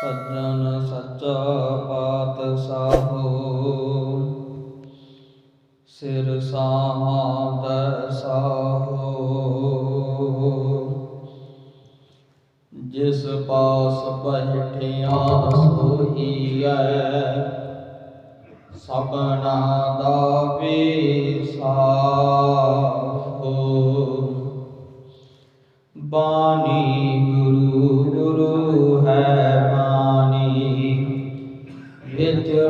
ਸੱਜਣ ਸੱਚਾ ਪਾਤਸ਼ਾਹੋ ਸਿਰ ਸਾਹਾਤ ਸਾਹੋ। ਜਿਸ ਪਾਸ ਬੈਠਿਆ ਸੋਈਐ ਸਭਨਾ ਦਾ ਵਿਸਾਹੋ ਬਾਣੀ ਗੁਰੂ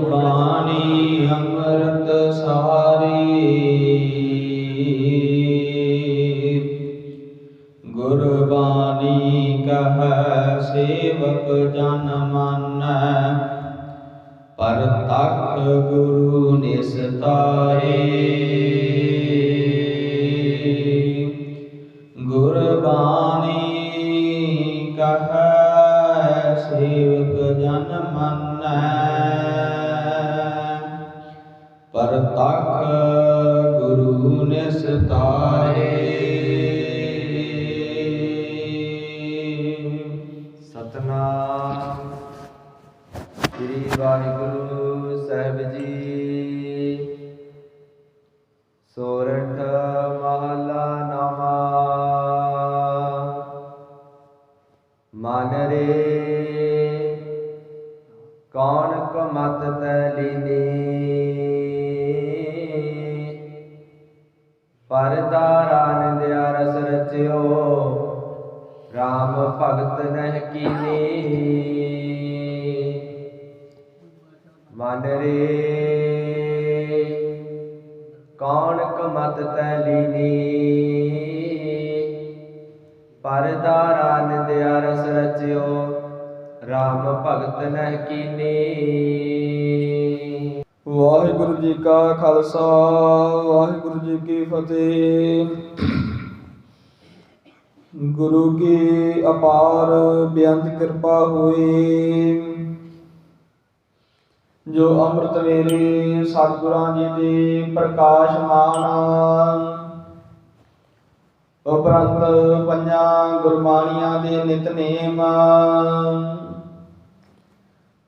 ਬਾਣੀ ਅੰਮ੍ਰਿਤ ਸਾਰੀ। ਗੁਰਬਾਣੀ ਕਹ ਸੇਵਕ ਜਨ ਮਾਨੈ ਪਰ ਤਖ ਗੁਰੂ ਨਿਸਤਾਰੇ ਗੁਰਬਾਣੀ ਕਹ ਸੇਵਕ ਜਨ ਮੰਨੈ ਪਰ ਤਖ ਗੁਰੂ ਨਿਸਤਾਰੇ ਸਤਨਾਮ ਸ੍ਰੀ ਵਾਹਿਗੁਰੂ ਸਾਹਿਬ ਜੀ, ਸੋਰਠ ਮਹਲਾ ਨਾਮਾ। ਮਨ ਰੇ ਕੌਣ ਕਮਤ ਤੈ ਲੀਨੀ। ਪਰਦਾਰਾ ਨਿੰਦਿਆ ਰਸ ਰਚਿਓ RAM ਭਗਤ ਨਹਿ ਕੀਨੀ। ਮਨ ਰੇ। ਕੌਣ ਕਮਤ ਤੈ ਲੀਨੀ। ਪਰਦਾਰਾ ਨਿੰਦਿਆ ਰਸ ਰਚਿਓ RAM ਭਗਤ ਨਹਿ ਕੀਨੀ। ਵਾਹਿਗੁਰੂ ਜੀ ਕਾ ਖਾਲਸਾ, ਵਾਹਿਗੁਰੂ ਜੀ ਕੀ ਫਤਿਹ। ਗੁਰੂ ਕੀ ਅਪਾਰ ਬੇਅੰਤ ਕਿਰਪਾ ਹੋਈ ਜੋ ਅੰਮ੍ਰਿਤ ਵੇਲੇ ਸਤਿਗੁਰਾਂ ਜੀ ਦੇ ਪ੍ਰਕਾਸ਼ਮਾਨ ਉਪਰੰਤ ਪੰਜਾਂ ਗੁਰਬਾਣੀਆਂ ਦੇ ਨਿਤਨੇਮ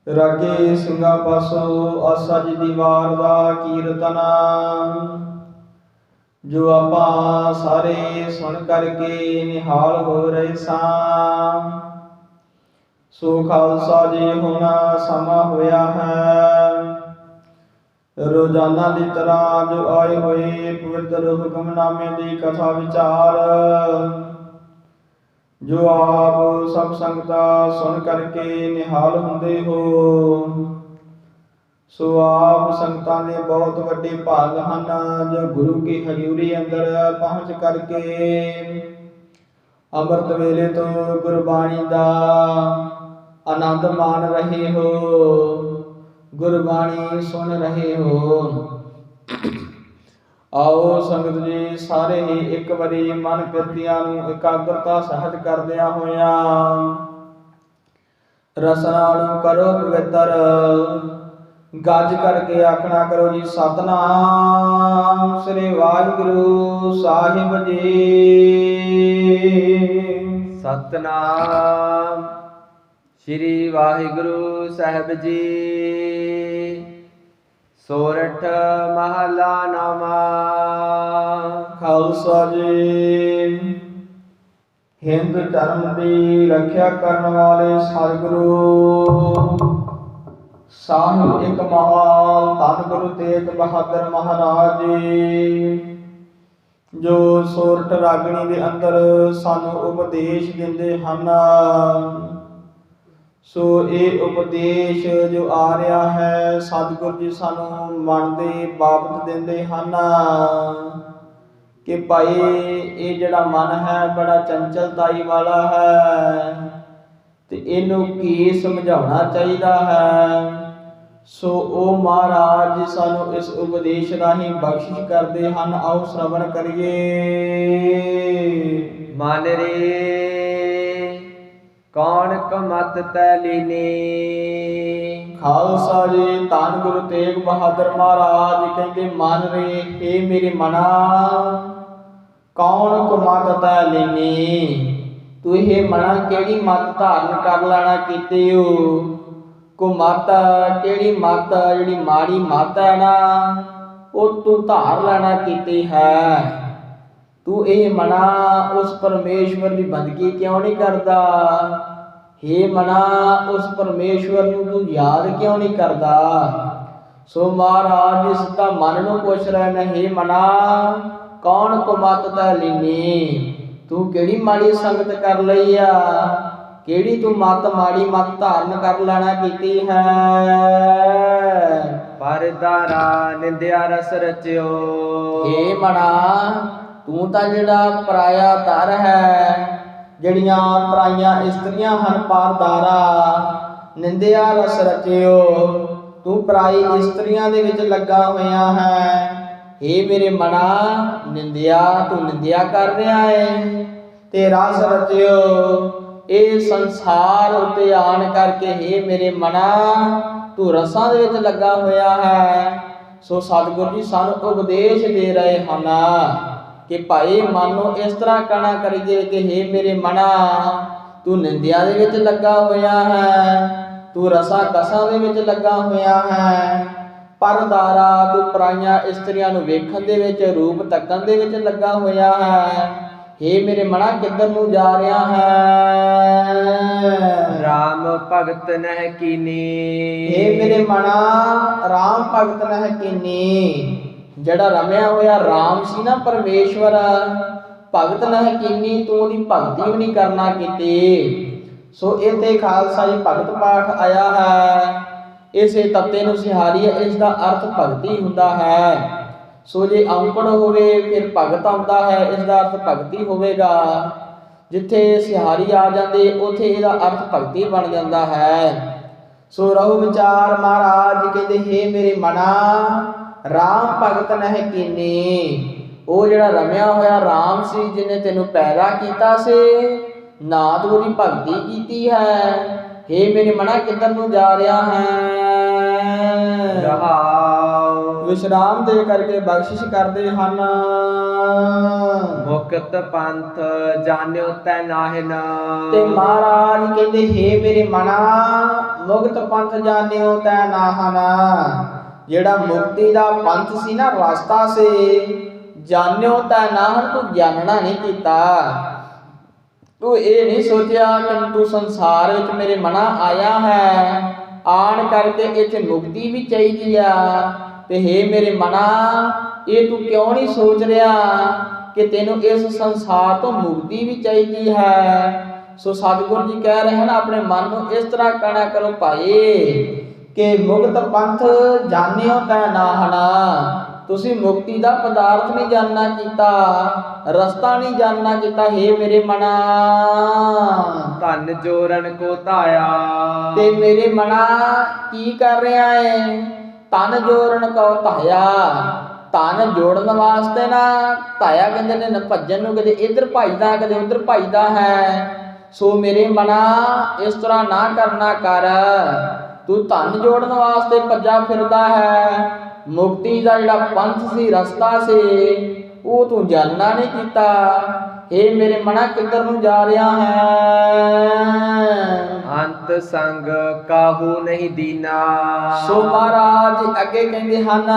ਰਾਗੇ ਸਿੰਘਾ ਪਾਸੋ ਆਸਾ ਜੀ ਦੀ ਵਾਰ ਦਾ ਕੀਰਤਨ। ਜੋ ਆਪਾਂ ਸਾਰੇ ਸੁਣ ਕਰਕੇ ਨਿਹਾਲ ਹੋ ਰਹੇ ਸਾਂ। ਸੋ ਖਾਲਸਾ ਜੀ ਹੁਣ ਸਮਾਂ ਹੋਇਆ ਹੈ। ਰੋਜ਼ਾਨਾ ਦੀ ਤਰ੍ਹਾਂ ਜੋ ਆਏ ਹੋਏ ਪਵਿੱਤਰ ਹੁਕਮਨਾਮੇ ਦੀ ਕਥਾ ਵਿਚਾਰ। ਜੋ ਆਪ ਸਭ ਸੰਗਤਾਂ ਸੁਣ ਕਰਕੇ ਨਿਹਾਲ ਹੁੰਦੇ ਹੋ, ਸੋ ਆਪ ਸੰਗਤਾਂ ਦੇ ਬਹੁਤ ਵੱਡੇ ਭਾਗ ਹਨ, ਜੋ ਗੁਰੂ ਕੀ ਹਜ਼ੂਰੀ ਅੰਦਰ ਪਹੁੰਚ ਕਰਕੇ ਅੰਮ੍ਰਿਤ ਵੇਲੇ ਤੋਂ ਗੁਰਬਾਣੀ ਦਾ ਆਨੰਦ ਮਾਣ ਰਹੇ ਹੋ, ਗੁਰਬਾਣੀ ਸੁਣ ਰਹੇ ਹੋ। ਆਓ ਸੰਗਤ ਜੀ, ਸਾਰੇ ਹੀ ਇੱਕ ਵਾਰੀ ਮਨ ਕਿਰਤੀਆਂ ਨੂੰ ਇਕਾਗਰਤਾ ਸਹਿਤ ਕਰਦਿਆਂ ਹੋਇਆਂ ਰਸਨਾ ਨੂੰ ਕਰੋ ਪਵਿੱਤਰ। ਗੱਜ ਕਰਕੇ ਆਖਣਾ ਕਰੋ ਜੀ, ਸਤਨਾਮ ਸ੍ਰੀ ਵਾਹਿਗੁਰੂ ਸਾਹਿਬ ਜੀ। ਸਤਨਾਮ ਸ੍ਰੀ ਵਾਹਿਗੁਰੂ ਸਾਹਿਬ ਜੀ। ਸੋਰਠ ਮਹਲਾ ਨਾਮਾ। ਖਾਲਸਾ ਜੀ ਹਿੰਦ ਧਰਮ ਦੀ ਰੱਖਿਆ ਕਰਨ ਵਾਲੇ ਸਤਿਗੁਰੂ। ਸਾਹਿਬ ਇੱਕ ਮਹਾਨ ਧੰਨ ਗੁਰੂ ਤੇਗ ਬਹਾਦਰ ਮਹਾਰਾਜ ਜੀ, ਜੋ ਸੋਰਠ ਰਾਗਣੀ ਦੇ ਅੰਦਰ ਸਾਨੂੰ ਉਪਦੇਸ਼ ਦਿੰਦੇ ਹਨ। ਸੋ ਇਹ ਉਪਦੇਸ਼ ਜੋ ਆ ਰਿਹਾ ਹੈ, ਸਤਿਗੁਰੂ ਜੀ ਸਾਨੂੰ ਮਨ ਦੇ ਬਾਬਤ ਦਿੰਦੇ ਹਨ। ਕਿ ਭਾਈ, ਇਹ ਜਿਹੜਾ ਮਨ ਹੈ, ਬੜਾ ਚੰਚਲਤਾਈ ਵਾਲਾ ਹੈ। ਤੇ ਇਹਨੂੰ ਕੀ ਸਮਝਾਉਣਾ ਚਾਹੀਦਾ ਹੈ? ਸੋ ਉਹ ਮਹਾਰਾਜ ਸਾਨੂੰ ਇਸ ਉਪਦੇਸ਼ ਰਾਹੀਂ ਬਖਸ਼ਿਸ਼ ਕਰਦੇ ਹਨ। ਆਓ ਸ਼ਰਵਣ ਕਰੀਏ। ਮਨ ਰੇ ਕੌਣ ਕਮਤ ਤੈ ਲੀਨੀ? ਖਾਲਸਾ ਜੀ, ਧੰਨ ਗੁਰੂ ਤੇਗ ਬਹਾਦਰ ਮਹਾਰਾਜ ਕਹਿੰਦੇ, ਮਨ ਰੇ, ਏ ਮੇਰੇ ਮਨਾ। ਕੌਣ ਕੁਮਤ ਤੈ ਲੈਨੀ? ਤੂੰ ਇਹ ਮਨਾ ਕਿਹੜੀ ਮਤ ਧਾਰਨ ਕਰ ਲੈਣਾ ਕੀਤੇ ਹੋ ਕੋ ਮਤ ਕਿਹੜੀ ਮਤ, ਜਿਹੜੀ ਮਾੜੀ ਮਤ ਹੈ ਨਾ, ਉਹ ਤੂੰ ਧਾਰ ਲੈਣਾ ਕੀਤੀ ਹੈ। ਤੂੰ ਇਹ ਮਨਾ ਉਸ ਪਰਮੇਸ਼ਵਰ ਦੀ ਬੰਦਗੀ ਕਿਉਂ ਨਹੀਂ ਕਰਦਾ? ਹੇ ਮਨਾ ਉਸ ਪਰਮੇਸ਼ਵਰ ਨੂੰ ਤੂੰ ਯਾਦ ਕਿਉਂ ਨਹੀਂ ਕਰਦਾ? ਸੋ ਮਹਾਰਾਜ ਇਸ ਦਾ ਮਨ ਨੂੰ ਪੁੱਛ ਰਿਹਾ ਨੇ ਹੇ ਮਨਾ ਕੌਣ ਕੁਮਤ ਤਾ ਲੀਨੀ? ਤੂੰ ਕਿਹੜੀ ਮਾੜੀ ਸੰਗਤ ਕਰ ਲਈ ਆ? ਕਿਹੜੀ ਤੂੰ ਮਤ ਮਾੜੀ ਮਤ ਧਾਰਨ ਕਰ ਲੈਣਾ ਕੀਤੀ ਹੈ? ਪਰਦਾਰਾ ਨਿੰਦਿਆ ਰਸ ਰਚਿਓ। ਏ ਮਣਾ ਤੂੰ ਤਾਂ ਜਿਹੜਾ ਪਰਾਇਆ ਦਰ ਹੈ, ਜਿਹੜੀਆਂ ਪਰਾਈਆਂ ਇਸਤਰੀਆਂ ਹਨ ਪਾਰਦਾਰਾ, ਨਿੰਦਿਆ ਰਸ ਰਚਿਓ। ਤੂੰ ਪਰਾਈ ਇਸਤਰੀਆਂ ਦੇ ਵਿੱਚ ਲੱਗਾ ਹੋਇਆ ਹੈ। ਏ ਮੇਰੇ ਮਣਾ, ਨਿੰਦਿਆ ਤੂੰ ਨਿੰਦਿਆ ਕਰ ਰਿਹਾ ਹੈ ਤੇ ਰਸ ਰਚਿਓ। ਇਹ ਸੰਸਾਰ ਉਤੇ ਆਣ ਕਰਕੇ ਏ ਮੇਰੇ ਮਨਾ ਤੂੰ ਰਸਾਂ ਦੇ ਵਿੱਚ ਲੱਗਾ ਹੋਇਆ ਹੈ। ਸੋ ਸਤਿਗੁਰੂ ਜੀ ਸਾਨੂੰ ਉਪਦੇਸ਼ ਦੇ ਰਹੇ ਹਨ। ਕਿ ਭਾਈ ਮਨ ਨੂੰ ਇਸ ਤਰ੍ਹਾਂ ਕਹਿਣਾ ਕਰੀਏ ਕਿ हे ਮੇਰੇ ਮਨਾ ਤੂੰ ਨਿੰਦਿਆ ਦੇ ਵਿੱਚ ਲੱਗਾ ਹੋਇਆ ਹੈ ਤੂੰ ਰਸਾ ਕਸਾਂ ਦੇ ਵਿੱਚ ਲੱਗਾ ਹੋਇਆ ਹੈ ਪਰਦਾਰਾ ਤੂੰ ਪਰਾਈਆਂ ਇਸਤਰੀਆਂ ਨੂੰ ਵੇਖਣ ਦੇ ਵਿੱਚ ਰੂਪ ਤੱਕਣ ਦੇ ਵਿੱਚ ਲੱਗਾ ਹੋਇਆ ਹੈ। हे ਮੇਰੇ ਮਨਾ ਕਿੱਧਰ ਨੂੰ ਜਾ ਰਿਹਾ ਹੈ? ਰਾਮ ਭਗਤ ਨਹਿ ਕੀਨੀ। ਏ ਮੇਰੇ ਮਨਾ RAM ਭਗਤ ਨਹਿ ਕੀਨੀ। ਜਿਹੜਾ ਰਮਿਆ ਹੋਇਆ RAM ਸੀ ਨਾ ਪਰਮੇਸ਼ਵਰ, ਭਗਤ ਨਹਿ ਕੀਨੀ, ਤੂੰ ਦੀ ਭਗਤੀ ਵੀ ਨਹੀਂ ਕਰਨਾ ਕੀਤੀ। ਸੋ ਇੱਥੇ ਖਾਲਸਾ ਜੀ ਭਗਤ ਪਾਠ ਆਇਆ ਹੈ। ਇਸੇ ਤੱਤੇ ਨੂੰ ਸਿਹਾਰੀ ਹੈ ਇਸ ਦਾ ਅਰਥ ਭਗਤੀ ਹੁੰਦਾ ਹੈ। ਸੋ ਜੇ ਔਂਕੜ ਹੋਵੇ, ਫਿਰ ਭਗਤ ਆਉਂਦਾ ਹੈ, ਇਸ ਦਾ ਅਰਥ ਭਗਤੀ ਹੋਵੇਗਾ। ਜਿੱਥੇ ਸਿਹਾਰੀ ਆ ਜਾਂਦੇ, ਉਥੇ ਇਹਦਾ ਅਰਥ ਭਗਤੀ ਬਣ ਜਾਂਦਾ ਹੈ। ਸੋ ਰਹੋ ਵਿਚਾਰ ਮਹਾਰਾਜ, ਕਹਿੰਦੇ, ਹੇ ਮੇਰੇ ਮਨਾ RAM ਭਗਤ ਨਹਿ ਕੀਨੀ। ਉਹ ਜਿਹੜਾ ਰਮਿਆ ਹੋਇਆ RAM ਸੀ ਜਿਹਨੇ ਤੈਨੂੰ ਪੈਦਾ ਕੀਤਾ ਸੀ ਨਾ ਤੂੰ ਉਹਦੀ ਭਗਤੀ ਕੀਤੀ ਹੈ। ਹੇ ਮੇਰੇ ਮਨਾ ਕਿੱਧਰ ਨੂੰ ਜਾ ਰਿਹਾ ਹੈ? ਰਹਾਉ ਵਿਸ਼ਰਾਮ ਦੇ ਕਰਕੇ ਬਖਸ਼ਿਸ਼ ਕਰਦੇ ਹਨ। ਮੁਕਤ ਪੰਥ ਜਾਣਿਓ ਤੈ ਨਾਹਿਨ। ਤੇ ਮਹਾਰਾਜ ਕਹਿੰਦੇ ਹੇ ਮੇਰੇ ਮਨਾ ਮੁਕਤ ਪੰਥ ਜਾਣਿਓ ਤੈ ਨਾਹਨਾ। ਜਿਹੜਾ ਮੁਕਤੀ ਦਾ ਪੰਥ ਸੀ ਨਾ, ਰਸਤਾ ਸੀ। ਜਾਣਿਓ ਤੈ ਨਾਹਨ ਤੂੰ ਜਾਣਨਾ ਨਹੀਂ ਕੀਤਾ। ਤੂੰ ਇਹ ਨਹੀਂ ਸੋਚਿਆ ਕਿ ਤੂੰ ਸੰਸਾਰ ਵਿੱਚ ਮੇਰੇ ਮਨਾ ਆਇਆ ਹੈ। ਆਣ ਕਰਕੇ ਇੱਥੇ ਮੁਕਤੀ ਵੀ ਚਾਹੀਦੀ ਆ। ਤੇ ਹੇ ਮੇਰੇ ਮਨਾ, ਇਹ ਤੂੰ ਕਿਉਂ ਨਹੀਂ ਸੋਚ ਰਿਹਾ ਕਿ ਤੈਨੂੰ ਇਸ ਸੰਸਾਰ ਤੋਂ ਮੁਕਤੀ ਵੀ ਚਾਹੀਦੀ ਹੈ? ਸੋ ਸਤਿਗੁਰੂ ਜੀ ਕਹਿ ਰਹੇ ਹਨ, ਆਪਣੇ ਮਨ ਨੂੰ ਇਸ ਤਰ੍ਹਾਂ ਕਹਿਣਾ ਕਰੋ ਭਾਈ। ਕਿ ਮੁਕਤ ਪੰਥ ਜਾਣਿਓ ਤੈ ਨਾਹਣਾ। ਤੁਸੀਂ ਮੁਕਤੀ ਦਾ ਪਦਾਰਥ ਨਹੀਂ ਜਾਣਨਾ ਕੀਤਾ ਰਸਤਾ ਨਹੀਂ ਜਾਣਨਾ ਕੀਤਾ ਹੇ ਮੇਰੇ ਮਨਾ। ਧਨ ਜੋਰਨ ਕੋ ਧਾਇਆ। ਤੇ ਮੇਰੇ ਮਨਾ ਕੀ ਕਰ ਰਿਹਾ ਏ? ਤਨ ਜੋੜਨ ਕੋ ਧਾਇਆ। ਤਨ ਜੋੜਨ ਵਾਸਤੇ ਨਾ ਧਾਇਆ ਕਹਿੰਦੇ ਨੇ ਨਾ ਭੱਜਣ ਨੂੰ ਕਦੇ ਇੱਧਰ ਭੱਜਦਾ ਕਦੇ ਉੱਧਰ ਭੱਜਦਾ ਹੈ। ਸੋ ਮੇਰੇ ਮਨਾ ਇਸ ਤਰ੍ਹਾਂ ਨਾ ਕਰਨਾ ਕਰ। ਤੂੰ ਧਨ ਜੋੜਨ ਵਾਸਤੇ ਭੱਜਾ ਫਿਰਦਾ ਹੈ। ਮੁਕਤੀ ਦਾ ਜਿਹੜਾ ਪੰਥ ਸੀ ਰਸਤਾ ਸੀ ਉਹ ਤੂੰ ਜਾਣਨਾ ਨਹੀਂ ਕੀਤਾ। ਏ ਮੇਰੇ ਮਨਾ ਕਿੱਧਰ ਨੂੰ ਜਾ ਰਿਹਾ ਹੈ? ਅੰਤ ਸੰਗ ਕਾਹੂ ਨਹੀਂ ਦੀਨਾ? ਸੋ ਮਹਾਰਾਜ ਅੱਗੇ ਕਹਿੰਦੇ ਹਨ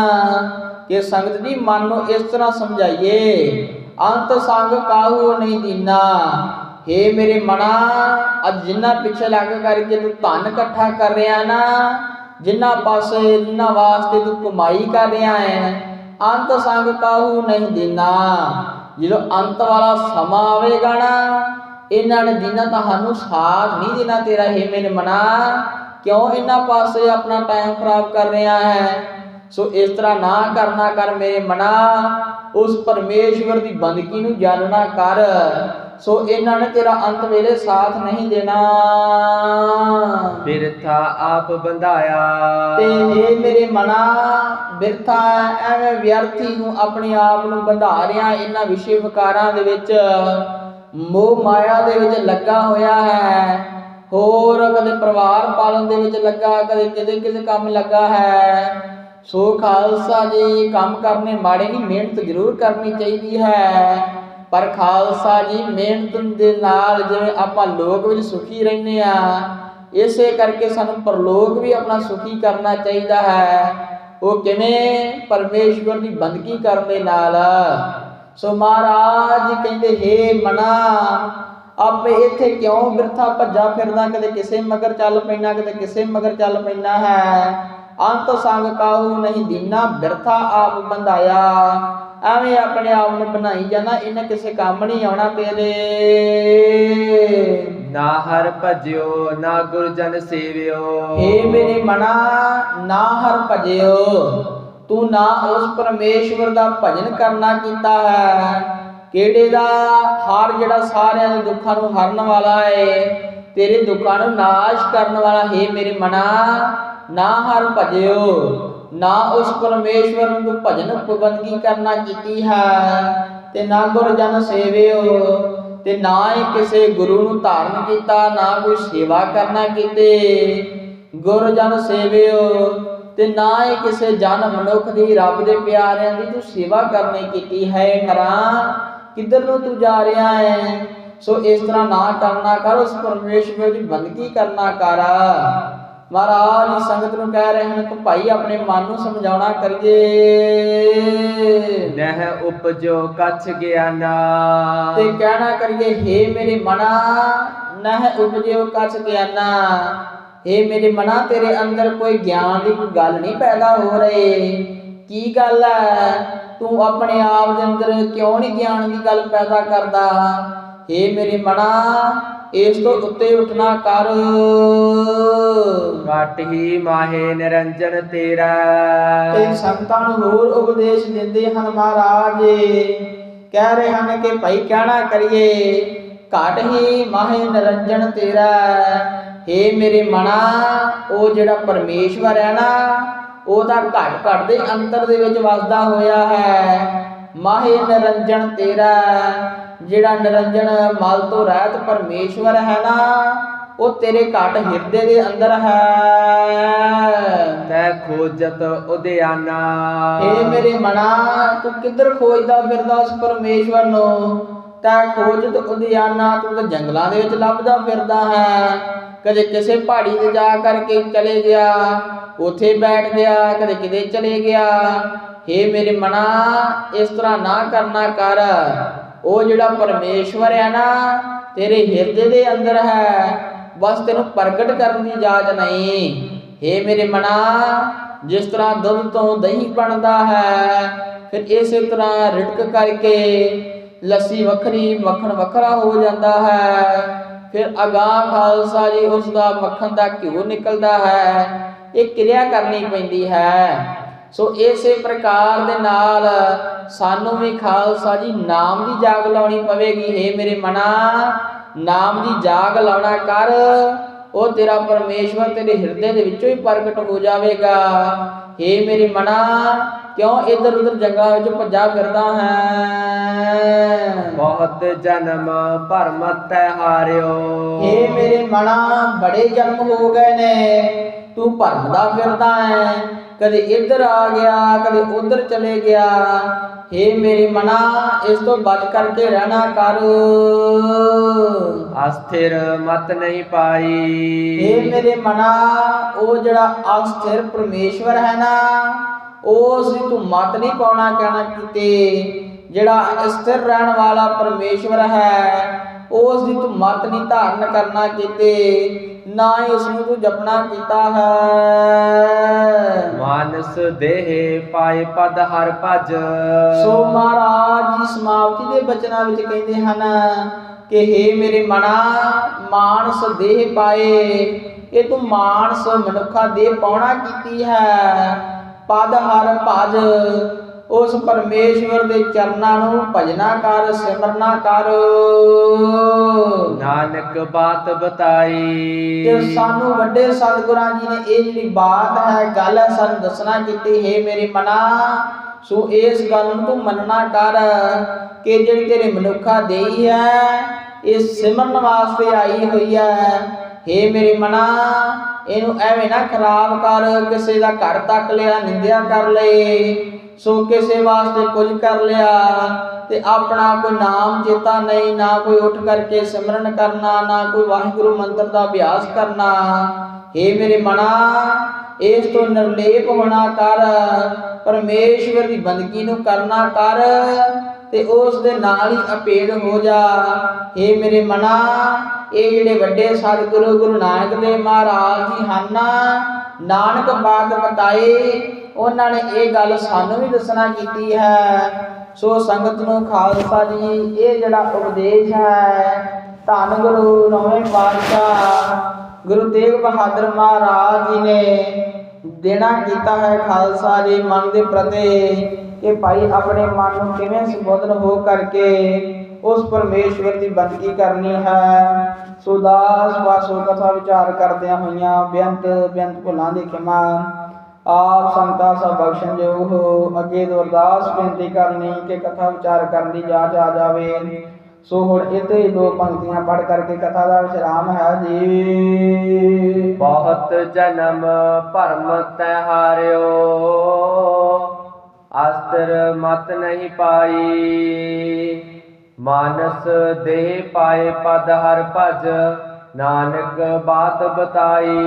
ਕਿ ਸੰਗਤ ਜੀ ਮਨ ਨੂੰ ਇਸ ਤਰ੍ਹਾਂ ਸਮਝਾਈਏ ਅੰਤ ਸੰਗ ਕਾਹੂ ਨਹੀਂ ਦੀਨਾ? ਹੇ ਮੇਰੇ ਮਨਾ ਅੱਜ ਜਿੰਨਾ ਪਿੱਛੇ ਲੱਗ ਕਰਕੇ ਤੂੰ ਧਨ ਇਕੱਠਾ ਕਰ ਰਿਹਾ ਨਾ, ਜਿੰਨਾ ਪਾਸੇ, ਜਿੰਨਾ ਵਾਸਤੇ ਤੂੰ ਕਮਾਈ ਕਰ ਰਿਹਾ ਹੈ, ਅੰਤ ਸੰਗ ਕਾਹੂ ਨਹੀਂ ਦੀਨਾ ਜਦੋਂ ਅੰਤ ਵਾਲਾ ਸਮਾਂ ਆਵੇਗਾ ਨਾ, ਇਹਨਾਂ ਨੇ ਦੀਨਾ ਤੁਹਾਨੂੰ ਸਾਥ ਨਹੀਂ ਦੇਣਾ ਤੇਰਾ, ਹੇ ਮੇਰੇ ਮਨਾ ਕਿਉਂ ਇਹਨਾਂ ਪਾਸੇ ਆਪਣਾ ਟਾਈਮ ਖਰਾਬ ਕਰ ਰਿਹਾ ਹੈ? ਸੋ ਇਸ ਤਰ੍ਹਾਂ ਨਾ ਕਰਨਾ ਕਰ ਮੇਰੇ ਮਨਾ ਉਸ ਪਰਮੇਸ਼ਵਰ ਦੀ ਬੰਦਗੀ ਨੂੰ ਜਾਣਨਾ ਕਰ। ਸੋ ਇਹਨਾਂ ਨੇ ਤੇਰਾ ਅੰਤ ਵੇਲੇ ਸਾਥ ਨਹੀਂ ਦੇਣਾ। ਬਿਰਥਾ ਆਪ ਬੰਧਾਇਆ। ਤੇ ਇਹ ਮੇਰੇ ਮਨਾ ਬਿਰਥਾ ਐਵੇਂ ਵਿਅਰਥੀ ਨੂੰ ਆਪਣੇ ਆਪ ਨੂੰ ਬੰਧਾ ਰਿਆ ਇਹਨਾਂ ਵਿਸ਼ੇ ਵਿਕਾਰਾਂ ਦੇ ਵਿੱਚ। ਮੋਹ ਮਾਇਆ ਦੇ ਵਿੱਚ ਲੱਗਾ ਹੋਇਆ ਹੈ। ਹੋਰ ਕਦੇ ਪਰਿਵਾਰ ਪਾਲਣ ਦੇ ਵਿੱਚ ਲੱਗਾ ਕਦੇ ਕਿਤੇ ਕਿਸੇ ਕੰਮ ਲੱਗਾ ਹੈ। ਸੋ ਖਾਲਸਾ ਜੀ ਕੰਮ ਕਰਨੇ ਮਾੜੇ ਨਹੀਂ ਮਿਹਨਤ ਜ਼ਰੂਰ ਕਰਨੀ ਚਾਹੀਦੀ ਹੈ। ਪਰ ਖਾਲਸਾ ਜੀ ਮਿਹਨਤ ਦੇ ਨਾਲ ਜਿਵੇਂ ਆਪਾਂ ਲੋਕ ਵਿੱਚ ਸੁਖੀ ਰਹਿੰਦੇ ਆ, ਇਸੇ ਕਰਕੇ ਸਾਨੂੰ ਪਰਲੋਕ ਵੀ ਆਪਣਾ ਸੁਖੀ ਕਰਨਾ ਚਾਹੀਦਾ ਹੈ। ਉਹ ਕਿਵੇਂ? ਪਰਮੇਸ਼ਵਰ ਦੀ ਬੰਦਗੀ ਕਰਨ ਦੇ ਨਾਲ। ਸੋ ਮਹਾਰਾਜ ਕਹਿੰਦੇ, ਹੇ ਮਨਾ, ਆਪੇ ਇੱਥੇ ਕਿਉਂ ਬਿਰਥਾ ਭੱਜਾ ਫਿਰਦਾ? ਕਦੇ ਕਿਸੇ ਮਗਰ ਚੱਲ ਪੈਣਾ ਕਦੇ ਕਿਸੇ ਮਗਰ ਚੱਲ ਪੈਣਾ ਹੈ। ਅੰਤ ਸੰਗ ਕਾਹੂ ਨਹੀਂ ਦੀਨਾ, ਬਿਰਥਾ ਆਪ ਬੰਧਾਇਆ। ਐਵੇਂ ਆਪਣੇ ਆਪ ਨੂੰ ਬਣਾਈ ਜਾਣਾ ਇਹਨੇ ਕਿਸੇ ਕੰਮ ਨਹੀਂ ਆਉਣਾ ਤੇਰੇ। ਨਾ ਹਰ ਭਜਿਓ ਨਾ ਗੁਰਜਨ ਸੇਵਿਓ। ਏ ਮੇਰੇ ਮਨਾ ਨਾ ਹਰ ਭਜਿਓ। ਤੂੰ ਨਾ ਉਸ ਪਰਮੇਸ਼ਵਰ ਦਾ ਭਜਨ ਕਰਨਾ ਕੀਤਾ ਹੈ। ਕਿਹੜੇ ਦਾ? ਹਰ ਜਿਹੜਾ ਸਾਰਿਆਂ ਦੇ ਦੁੱਖਾਂ ਨੂੰ ਹਰਨ ਵਾਲਾ ਏ। ਤੇਰੇ ਦੁੱਖਾਂ ਨੂੰ ਨਾਸ਼ ਕਰਨ ਵਾਲਾ ਹੈ ਮੇਰੇ ਮਨਾ ਨਾ ਹਰ ਭਜਿਓ। ਨਾ ਉਸ ਪਰਮੇਸ਼ਵਰ ਨੂੰ ਭਜਨ ਬੰਦਗੀ ਕਰਨਾ ਕੀਤੀ ਹੈ, ਤੇ ਨਾ ਗੁਰਜਨ ਸੇਵਿਓ, ਤੇ ਨਾ ਹੀ ਕਿਸੇ ਗੁਰੂ ਨੂੰ ਧਾਰਨ ਕੀਤਾ, ਨਾ ਕੋਈ ਸੇਵਾ ਕਰਨਾ ਕੀਤੇ। ਗੁਰ ਜਨ ਸੇਵਿਓ, ਤੇ ਨਾ ਹੀ ਕਿਸੇ ਜਨ ਮਨੁੱਖ ਦੀ ਰੱਬ ਦੇ ਪਿਆਰਿਆਂ ਦੀ ਤੂੰ ਸੇਵਾ ਕਰਨੀ ਕੀਤੀ ਹੈ। ਕਰਾਂ, ਕਿੱਧਰ ਨੂੰ ਤੂੰ ਜਾ ਰਿਹਾ ਹੈ? ਸੋ ਇਸ ਤਰ੍ਹਾਂ ਨਾ ਕਰਨਾ ਕਰ, ਉਸ ਪਰਮੇਸ਼ਵਰ ਦੀ ਬੰਦਗੀ ਕਰਨਾ ਕਰ। ਮਹਾਰਾਜ ਸੰਗਤ ਨੂੰ ਕਹਿ ਰਹੇ ਹਨ ਕਿ ਭਾਈ ਆਪਣੇ ਮਨ ਨੂੰ ਸਮਝਾਉਣਾ ਕਰੀਏ। ਨਹਿ ਉਪਜੋ ਕਛ ਗਿਆਨਾ। ਤੇ ਕਹਿਣਾ ਕਰੀਏ हे ਮੇਰੇ ਮਨਾ ਨਹ ਉਪਜਿਓ ਕਛ ਗਿਆਨਾ। हे ਮੇਰੇ ਮਨਾ ਤੇਰੇ ਅੰਦਰ ਕੋਈ ਗਿਆਨ ਦੀ ਕੋਈ ਗੱਲ ਨਹੀਂ ਪੈਦਾ ਹੋ ਰਹੀ। ਕੀ ਗੱਲ ਹੈ? ਤੂੰ ਆਪਣੇ ਆਪ ਦੇ ਅੰਦਰ ਕਿਉਂ ਨਹੀਂ ਗਿਆਨ ਦੀ ਗੱਲ ਪੈਦਾ ਕਰਦਾ? हे ਮੇਰੇ ਮਨਾ ਇਸ ਤੋਂ ਉੱਤੇ ਉੱਠਣਾ ਕਰ। ਘਟ ਹੀ ਮਾਹੇ ਨਿਰੰਜਨ ਤੇਰਾ। ਤੇ ਸੰਤਾਂ ਨੂੰ ਹੋਰ ਉਪਦੇਸ਼ ਦਿੰਦੇ ਹਨ ਮਹਾਰਾਜ। ਕਹਿ ਰਹੇ ਹਨ ਕਿ ਭਾਈ ਕਹਿਣਾ ਕਰੀਏ ਘਟ ਹੀ ਮਾਹੇ ਨਿਰੰਜਨ ਤੇਰਾ। ਏ ਮੇਰੇ ਮਨਾ ਉਹ ਜਿਹੜਾ ਪਰਮੇਸ਼ਵਰ ਹੈ ਨਾ ਉਹ ਤਾਂ ਘਟ ਘਟ ਦੇ ਅੰਤਰ ਦੇ ਵਿੱਚ ਵਸਦਾ ਹੋਇਆ ਹੈ। ਮਾਹੇ ਨਿਰੰਜਨ ਤੇਰਾ। ਜਿਹੜਾ ਨਿਰੰਜਨ ਮਲ ਤੋਂ ਰਹਿਤ ਪਰਮੇਸ਼ਵਰ ਹੈ ਨਾ ਉਹ ਤੇਰੇ ਘਟ ਹਿਰਦੇ ਦੇ ਅੰਦਰ ਹੈ। ਤੈ ਖੋਜਤ ਉਦਿਆਨਾ ਏ ਮੇਰੇ ਮਨਾ ਤੂੰ ਕਿੱਧਰ ਖੋਜਦਾ ਫਿਰਦਾ ਉਸ ਪਰਮੇਸ਼ਵਰ ਨੂੰ? ਤੈ ਖੋਜਤ ਉਦਿਆਨਾ ਤੂੰ ਤਾਂ ਜੰਗਲਾਂ ਦੇ ਵਿੱਚ ਲੱਭਦਾ ਫਿਰਦਾ ਹੈ। ਕਦੇ ਕਿਸੇ ਪਹਾੜੀ ਤੇ ਜਾ ਕਰਕੇ ਚਲੇ ਗਿਆ ਉਥੇ ਬੈਠ ਗਿਆ ਕਦੇ ਕਿਤੇ ਚਲੇ ਗਿਆ। ਏ ਮੇਰੇ ਮਨਾ ਇਸ ਤਰ੍ਹਾਂ ਨਾ ਕਰਨਾ ਕਰ। ਉਹ ਜਿਹੜਾ ਪਰਮੇਸ਼ਵਰ ਹੈ ਨਾ, ਤੇਰੇ ਹਿਰਦੇ ਦੇ ਅੰਦਰ ਹੈ। ਬਸ ਤੈਨੂੰ ਪ੍ਰਗਟ ਕਰਨ ਦੀ ਜਾਚ ਨਹੀਂ। ਏ ਮੇਰੇ ਮਨਾ, ਜਿਸ ਤਰ੍ਹਾਂ ਦੁੱਧ ਤੋਂ ਦਹੀਂ ਬਣਦਾ ਹੈ, ਫਿਰ ਇਸੇ ਤਰ੍ਹਾਂ ਰਿੜਕ ਕਰਕੇ ਲੱਸੀ ਵੱਖਰੀ ਮੱਖਣ ਵੱਖਰਾ ਹੋ ਜਾਂਦਾ ਹੈ। ਫਿਰ ਅਗਾਹ ਖਾਲਸਾ ਜੀ, ਉਸ ਦਾ ਮੱਖਣ ਦਾ ਘਿਓ ਨਿਕਲਦਾ ਹੈ। ਇਹ ਕਿਰਿਆ ਕਰਨੀ ਪੈਂਦੀ ਹੈ। ਸੋ ਇਸੇ ਪ੍ਰਕਾਰ ਦੇ ਨਾਲ ਸਾਨੂੰ ਵੀ ਖਾਲਸਾ ਜੀ ਨਾਮ ਦੀ ਜਾਗ ਲਾਉਣੀ ਪਵੇਗੀ। ਏ ਮੇਰੇ ਮਨਾ ਨਾਮ ਦੀ ਜਾਗ ਲਾਉਣਾ ਕਰ। ਉਹ ਤੇਰਾ ਪਰਮੇਸ਼ਵਰ ਤੇਰੇ ਹਿਰਦੇ ਦੇ ਵਿੱਚੋਂ ਹੀ ਪ੍ਰਗਟ ਹੋ ਜਾਵੇਗਾ। ਏ ਮੇਰੀ ਮਨਾ ਕਿਉਂ ਇਧਰ ਉਧਰ ਜੰਗਲਾਂ ਵਿੱਚ ਭੱਜਾ ਫਿਰਦਾ ਹੈ? ਬਹੁਤ ਜਨਮ ਭਰਮ ਤੈ ਹਾਰਿਓ। ਏ ਮੇਰੇ ਮਨਾ ਬੜੇ ਜਨਮ ਹੋ ਗਏ ਨੇ। ਤੂੰ ਭਰਮਦਾ ਫਿਰਦਾ ਹੈ ਕਦੇ ਇੱਧਰ ਆ ਗਿਆ ਕਦੇ ਉੱਧਰ ਚਲੇ ਗਿਆ। ਏ ਮੇਰੇ ਮਨਾ ਇਸ ਤੋਂ ਬਚ ਕਰਕੇ ਰਹਿਣਾ ਕਰ। ਅਸਥਿਰ ਮਤ ਨਹੀਂ ਪਾਈ। ਇਹ ਮੇਰੇ ਮਨਾ ਉਹ ਜਿਹੜਾ ਅਸਥਿਰ ਪਰਮੇਸ਼ਵਰ ਹੈ ਨਾ ਉਸ ਦੀ ਤੂੰ ਮਤ ਨਹੀਂ ਪਾਉਣਾ ਕਹਿਣਾ ਕਿਤੇ। ਜਿਹੜਾ ਸਥਿਰ ਰਹਿਣ ਵਾਲਾ ਪਰਮੇਸ਼ਵਰ ਹੈ ਉਸ ਦੀ ਤੂੰ ਮਤ ਨਹੀਂ ਧਾਰਨ ਕਰਨਾ ਕਿਤੇ। ਨਾ ਉਸ ਨੂੰ ਤੂੰ ਜਪਣਾ ਕੀਤਾ ਹੈ। ਮਾਨਸ ਦੇਹ ਪਾਏ ਪਦ ਹਰ ਭਜ। ਸੋ ਮਹਾਰਾਜ ਜੀ ਸਮਾਪਤੀ ਦੇ ਬਚਨਾਂ ਵਿੱਚ ਕਹਿੰਦੇ ਹਨ ਕਿ हे ਮੇਰੇ ਮਨਾ ਮਾਨਸ ਦੇਹ ਪਾਏ ਇਹ ਤੂੰ ਮਾਨਸ ਮਨੁੱਖਾ ਦੇਹ ਪਾਉਣਾ ਕੀਤੀ ਹੈ। ਪਦ ਹਰ ਭਜ। ਉਸ ਪਰਮੇਸ਼ਵਰ ਦੇ ਚਰਨਾਂ ਨੂੰ ਭਜਨਾ ਕਰ ਸਿਮਰਨਾ ਕਰ। ਨਾਨਕ ਬਾਤ ਬਤਾਈ। ਤੇ ਸਾਨੂੰ ਵੱਡੇ ਸਤਿਗੁਰਾਂ ਜੀ ਨੇ ਇਹ ਜਿਹੜੀ ਬਾਤ ਹੈ ਗੱਲ ਹੈ ਸਾਨੂੰ ਦੱਸਣਾ ਕੀਤੀ ਹੈ ਮੇਰੇ ਮਨਾ ਸੋ ਇਸ ਗੱਲ ਨੂੰ ਤੂੰ ਮੰਨਣਾ ਕਰ ਕਿ ਜਿਹੜੀ ਤੇਰੇ ਮਨੁੱਖਾ ਦੇਈ ਹੈ ਇਹ ਸਿਮਰਨ ਵਾਸਤੇ ਆਈ ਹੋਈ ਹੈ। ਹੇ ਮੇਰੇ ਮਨਾ ਇਹਨੂੰ ਐਵੇਂ ਨਾ ਖਰਾਬ ਕਰ ਕਿਸੇ ਦਾ ਘਰ ਤੱਕ ਲਿਆ ਨਿੰਦਿਆ ਕਰ ਲਏ। ਸੋ ਕਿਸੇ ਵਾਸਤੇ ਕੁਝ ਕਰ ਲਿਆ ਤੇ ਆਪਣਾ ਕੋਈ ਨਾਮ ਚੇਤਾ ਨਹੀਂ, ਨਾ ਕੋਈ ਉੱਠ ਕਰਕੇ ਸਿਮਰਨ ਕਰਨਾ, ਨਾ ਕੋਈ ਵਾਹਿਗੁਰੂ ਮੰਤਰ ਦਾ ਅਭਿਆਸ ਕਰਨਾ। ਏ ਮੇਰੇ ਮਨਾ ਇਸ ਤੋਂ ਨਿਰਲੇਪ ਹੋਣਾ ਕਰ, ਪਰਮੇਸ਼ਵਰ ਦੀ ਬੰਦਗੀ ਨੂੰ ਕਰਨਾ ਕਰ ਤੇ ਉਸ ਦੇ ਨਾਲ ਹੀ ਅਪੇੜ ਹੋ ਜਾ। ਏ ਮੇਰੇ ਮਨਾ ਇਹ ਜਿਹੜੇ ਵੱਡੇ ਸਤਿਗੁਰੂ ਗੁਰੂ ਨਾਨਕ ਦੇਵ ਮਹਾਰਾਜ ਜੀ ਹਨ, ਨਾਨਕ ਬਾਤ ਬਤਾਏ ਉਹਨਾਂ ਨੇ ਇਹ ਗੱਲ ਸਾਨੂੰ ਵੀ ਦੱਸਣਾ ਕੀਤੀ ਹੈ। ਸੋ ਸੰਗਤ ਨੂੰ ਖਾਲਸਾ ਜੀ, ਇਹ ਜਿਹੜਾ ਉਪਦੇਸ਼ ਹੈ, ਧੰਨ ਗੁਰੂ ਨੌਵੇਂ ਪਾਤਸ਼ਾਹ ਗੁਰੂ ਤੇਗ ਬਹਾਦਰ ਮਹਾਰਾਜ ਜੀ ਨੇ ਦੇਣਾ ਕੀਤਾ ਹੈ ਖਾਲਸਾ ਜੀ ਮਨ ਦੇ ਪ੍ਰਤੀ ਕਿ ਭਾਈ ਆਪਣੇ ਮਨ ਨੂੰ ਕਿਵੇਂ ਸੰਬੋਧਨ ਹੋ ਕਰਕੇ ਉਸ ਪਰਮੇਸ਼ਵਰ ਦੀ ਬੰਦਗੀ ਕਰਨੀ ਹੈ। ਸੋ ਦਾਸ ਵਾਸੋ ਕਥਾ ਵਿਚਾਰ ਕਰਦਿਆਂ ਹੋਈਆਂ ਬੇਅੰਤ ਬੇਅੰਤ ਭੁੱਲਾਂ ਦੀ ਖਿਮਾ ਆਪ ਸੰਤਾ ਸਭ ਬਖਸ਼ਣ ਜੋ ਹੋ। ਅੱਗੇ ਦੁਰਦਾਸ ਬੇਨਤੀ ਕਰਨੀ ਕਿ ਕਥਾ ਵਿਚਾਰ ਕਰਨ ਦੀ ਜਾਚ ਆ ਜਾਵੇ। ਸੋ ਹੁਣ ਇੱਥੇ ਦੋ ਪੰਕਤੀਆਂ ਪੜ ਕਰਕੇ ਕਥਾ ਦਾ ਵਿਸ਼ਰਾਮ ਹੈ ਜੀ। ਬਹੁਤ ਜਨਮ ਭਰਮ ਤੈ ਹਾਰਿਓ। ਅਸਤਰ ਮਤ ਨਹੀਂ ਪਾਈ। ਮਾਨਸ ਦੇਹ ਪਾਏ ਪਦ ਹਰ ਭਜ। ਨਾਨਕ ਬਾਤ ਬਤਾਈ।